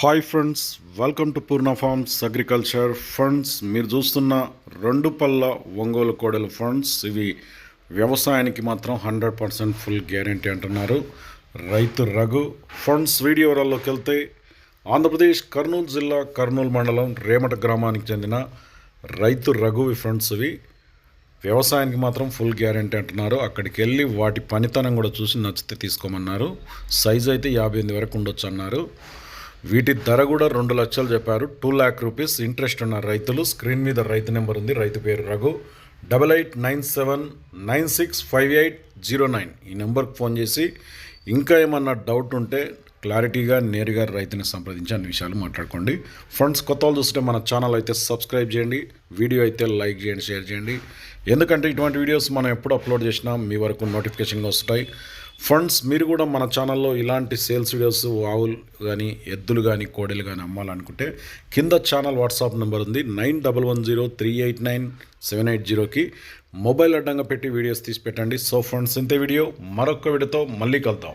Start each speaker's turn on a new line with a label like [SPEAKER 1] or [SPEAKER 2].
[SPEAKER 1] Hi friends welcome to Poorna farms agriculture funds మీరు చూస్తున్న రెండు పళ్ళ ఒంగోలు కోడలు ఫండ్స్ ఇవి వ్యవసాయానికి మాత్రం హండ్రెడ్ పర్సెంట్ ఫుల్ గ్యారంటీ అంటున్నారు. రైతు రఘు ఫండ్స్ వీడియోలలోకి వెళ్తే ఆంధ్రప్రదేశ్ కర్నూలు జిల్లా కర్నూలు మండలం రేమట గ్రామానికి చెందిన రైతు రఘు ఫండ్స్ ఫ్రెండ్స్ ఇవి వ్యవసాయానికి మాత్రం ఫుల్ గ్యారంటీ అంటున్నారు. అక్కడికి వెళ్ళి వాటి పనితనం కూడా చూసి నచ్చితే తీసుకోమన్నారు. సైజ్ అయితే యాభై ఎనిమిది వరకు ఉండొచ్చు అన్నారు. వీటి ధర కూడా రెండు లక్షలు చెప్పారు. టూ ల్యాక్ రూపీస్ ఇంట్రెస్ట్ ఉన్న రైతులు. స్క్రీన్ మీద రైతు నెంబర్ ఉంది. రైతు పేరు Raghu. Double eight nine seven nine six five eight zero nine. ఈ నెంబర్కి ఫోన్ చేసి ఇంకా ఏమన్నా డౌట్ ఉంటే క్లారిటీగా నేరుగా రైతుని సంప్రదించి అన్ని విషయాలు మాట్లాడుకోండి. ఫ్రెండ్స్ కొత్త వాళ్ళు చూస్తే మన ఛానల్ అయితే సబ్స్క్రైబ్ చేయండి. వీడియో అయితే లైక్ చేయండి షేర్ చేయండి. ఎందుకంటే ఇటువంటి వీడియోస్ మనం ఎప్పుడు అప్లోడ్ చేసినా మీ వరకు నోటిఫికేషన్గా వస్తాయి. ఫ్రెండ్స్ మీరు కూడా మన ఛానల్లో ఇలాంటి సేల్స్ వీడియోస్ ఆవులు కానీ ఎద్దులు కానీ కోడలు కానీ అమ్మాలనుకుంటే కింద ఛానల్ వాట్సాప్ నెంబర్ ఉంది. Nine double one zero three eight nine seven eight జీరోకి మొబైల్ అడ్డంగా పెట్టి వీడియోస్ తీసి పెట్టండి. సో ఫ్రెండ్స్ ఇంతే వీడియో మరొక వీడియోతో మళ్ళీ కలుద్దాం.